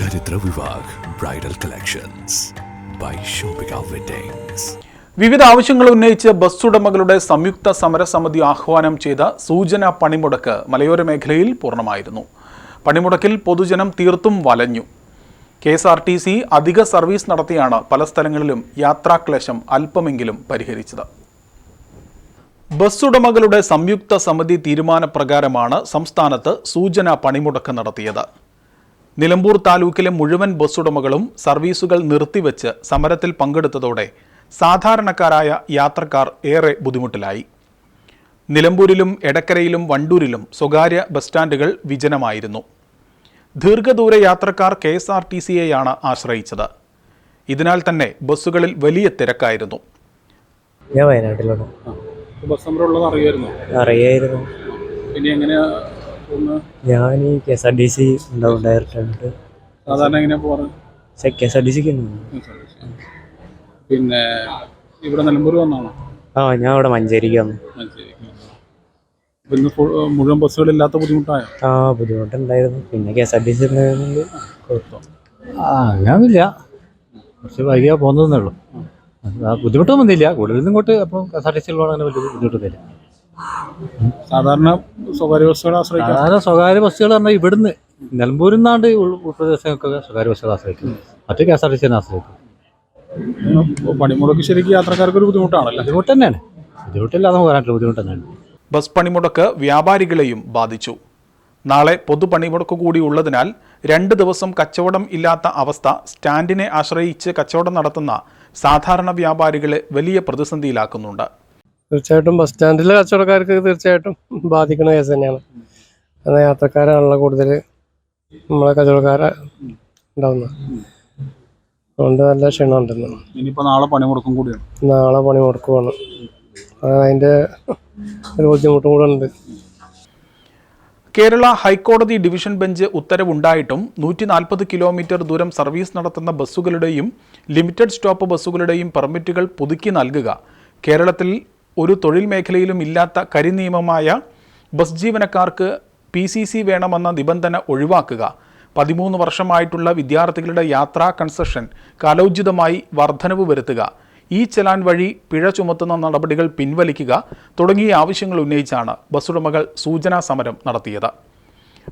Charithra Vivah bridal collections by weddings വിവിധ ആവശ്യങ്ങൾ ഉന്നയിച്ച് ബസ് ഉടമകളുടെ സംയുക്ത സമരസമിതി ആഹ്വാനം ചെയ്ത സൂചന പണിമുടക്ക് മലയോര മേഖലയിൽ പൂർണമായിരുന്നു. പണിമുടക്കിൽ പൊതുജനം തീർത്തും വലഞ്ഞു. K S R T C അധിക സർവീസ് നടത്തിയാണ് പല സ്ഥലങ്ങളിലും യാത്രാക്ലേശം അല്പമെങ്കിലും പരിഹരിച്ചത്. ബസ് ഉടമകളുടെ സംയുക്ത സമിതി തീരുമാനപ്രകാരമാണ് സംസ്ഥാനത്ത് സൂചന പണിമുടക്ക് നടത്തിയത്. നിലമ്പൂർ താലൂക്കിലെ മുഴുവൻ ബസ് ഉടമകളും സർവീസുകൾ നിർത്തിവെച്ച് സമരത്തിൽ പങ്കെടുത്തതോടെ സാധാരണക്കാരായ യാത്രക്കാർ ഏറെ ബുദ്ധിമുട്ടിലായി. നിലമ്പൂരിലും എടക്കരയിലും വണ്ടൂരിലും സ്വകാര്യ ബസ് സ്റ്റാൻഡുകൾ വിജനമായിരുന്നു. ദീർഘദൂര യാത്രക്കാർ കെ എസ് ആർ ടി സിയെയാണ് ആശ്രയിച്ചത്. ഇതിനാൽ തന്നെ ബസ്സുകളിൽ വലിയ തിരക്കായിരുന്നു. ഞാൻ വയനാട്ടിലാണ്. ബസ് നമ്പർ ഉള്ളത് അറിയായിരുന്നു? അറിയായിരുന്നു. പിന്നെ എങ്ങനെയാ ഞാൻ ഈ K S R T C ഉണ്ടാവും ഡയറക്റ്റ് ആയിട്ട്. സാധാരണ എങ്ങനെയാ പോവാറ്? കെ എസ് ആർ ടി സിക്ക് പിന്നെ ഇവിടെ നിലമ്പൂർ വന്നാണോ? ആ ഞാൻ അവിടെ മഞ്ചേരിക്ക് വന്നു. ഇന്ന് മുഴുവൻ ബസ്സുകളില്ലാത്ത ബുദ്ധിമുട്ടായോ? ആ ബുദ്ധിമുട്ടുണ്ടായിരുന്നു. പിന്നെ K S R T C ഉണ്ടായതുകൊണ്ട് ആ അങ്ങനൊന്നുമില്ല. കുറച്ച് വൈകിയാ പോകുന്നതെന്നേ ഉള്ളൂ. ആ ബുദ്ധിമുട്ടൊന്നും ഇല്ല കൂടുതലും ഇങ്ങോട്ട് അപ്പം കെ എസ് ആർ ടി സിയിൽ പോകണം അങ്ങനെ വലിയ ബുദ്ധിമുട്ടൊന്നുമില്ല. സാധാരണ സ്വകാര്യ ബസ്സുകളെ ആശ്രയിക്കാം. സാധാരണ സ്വകാര്യ ബസ്സുകൾ പറഞ്ഞാൽ ഇവിടുന്ന് നിലമ്പൂരിൽ നിന്നാണ്ട് ഉൾ ഉൾപ്രദേശങ്ങൾക്കൊക്കെ സ്വകാര്യ ബസ്സുകൾ ആശ്രയിക്കും. മറ്റു കെ എസ് ആർ ടി സിനെ ആശ്രയിക്കും. പണിമുടക്ക് ശരിക്കും യാത്രക്കാർക്ക് ഒരു ബുദ്ധിമുട്ടാണല്ലോ? ബുദ്ധിമുട്ട് തന്നെയാണ് ബുദ്ധിമുട്ടില്ലാതെ നമുക്ക് പറയാനില്ല ബുദ്ധിമുട്ട് തന്നെയാണ് ബസ് പണിമുടക്ക് വ്യാപാരികളെയും ബാധിച്ചു. നാളെ പൊതുപണിമുടക്ക് കൂടി ഉള്ളതിനാൽ രണ്ട് ദിവസം കച്ചവടം ഇല്ലാത്ത അവസ്ഥ സ്റ്റാൻഡിനെ ആശ്രയിച്ച് കച്ചവടം നടത്തുന്ന സാധാരണ വ്യാപാരികളെ വലിയ പ്രതിസന്ധിയിലാക്കുന്നുണ്ട്. തീർച്ചയായിട്ടും ബസ് സ്റ്റാൻഡിലെ കച്ചവടക്കാർക്ക് തീർച്ചയായിട്ടും ബാധിക്കുന്ന കേസ് തന്നെയാണ്. അത് യാത്രക്കാരാണല്ലോ കൂടുതൽ നമ്മളെ കച്ചവടക്കാരെ ഉണ്ടാവുന്നത്. അതുകൊണ്ട് നല്ല ക്ഷീണം ഉണ്ടെന്ന് നാളെ പണിമുടക്കും കൂടിയാണ് നാളെ പണി മുടക്കുവാണ് അതിന്റെ ഒരു ബുദ്ധിമുട്ടും കൂടെ ഉണ്ട്. കേരള ഹൈക്കോടതി ഡിവിഷൻ ബെഞ്ച് ഉത്തരവുണ്ടായിട്ടും നൂറ്റി നാൽപ്പത് കിലോമീറ്റർ ദൂരം സർവീസ് നടത്തുന്ന ബസ്സുകളുടെയും ലിമിറ്റഡ് സ്റ്റോപ്പ് ബസ്സുകളുടെയും പെർമിറ്റുകൾ പുതുക്കി നൽകുക. കേരളത്തിൽ ഒരു തൊഴിൽ മേഖലയിലും ഇല്ലാത്ത കരിനിയമമായ ബസ് ജീവനക്കാർക്ക് പി സി സി വേണമെന്ന നിബന്ധന ഒഴിവാക്കുക. പതിമൂന്ന് വർഷമായിട്ടുള്ള വിദ്യാർത്ഥികളുടെ യാത്രാ കൺസെഷൻ കാലോചിതമായി വർധനവ് വരുത്തുക. ഈ ചലാൻ വഴി പിഴ ചുമത്തുന്ന നടപടികൾ പിൻവലിക്കുക തുടങ്ങിയ ആവശ്യങ്ങൾ ഉന്നയിച്ചാണ് ബസ് ഉടമകൾ സൂചനാ സമരം നടത്തിയത്.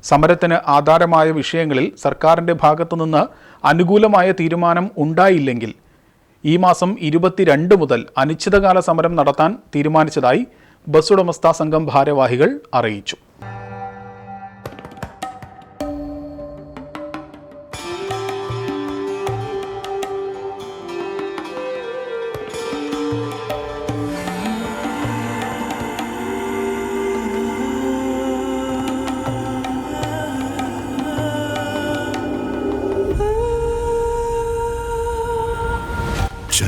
സമരത്തിന് ആധാരമായ വിഷയങ്ങളിൽ സർക്കാരിന്റെ ഭാഗത്തുനിന്ന് അനുകൂലമായ തീരുമാനം ഉണ്ടായില്ലെങ്കിൽ ഈ മാസം ഇരുപത്തിരണ്ട് മുതൽ അനിശ്ചിതകാല സമരം നടത്താൻ തീരുമാനിച്ചതായി ബസ്സുടമസ്ഥാ സംഘം ഭാരവാഹികൾ അറിയിച്ചു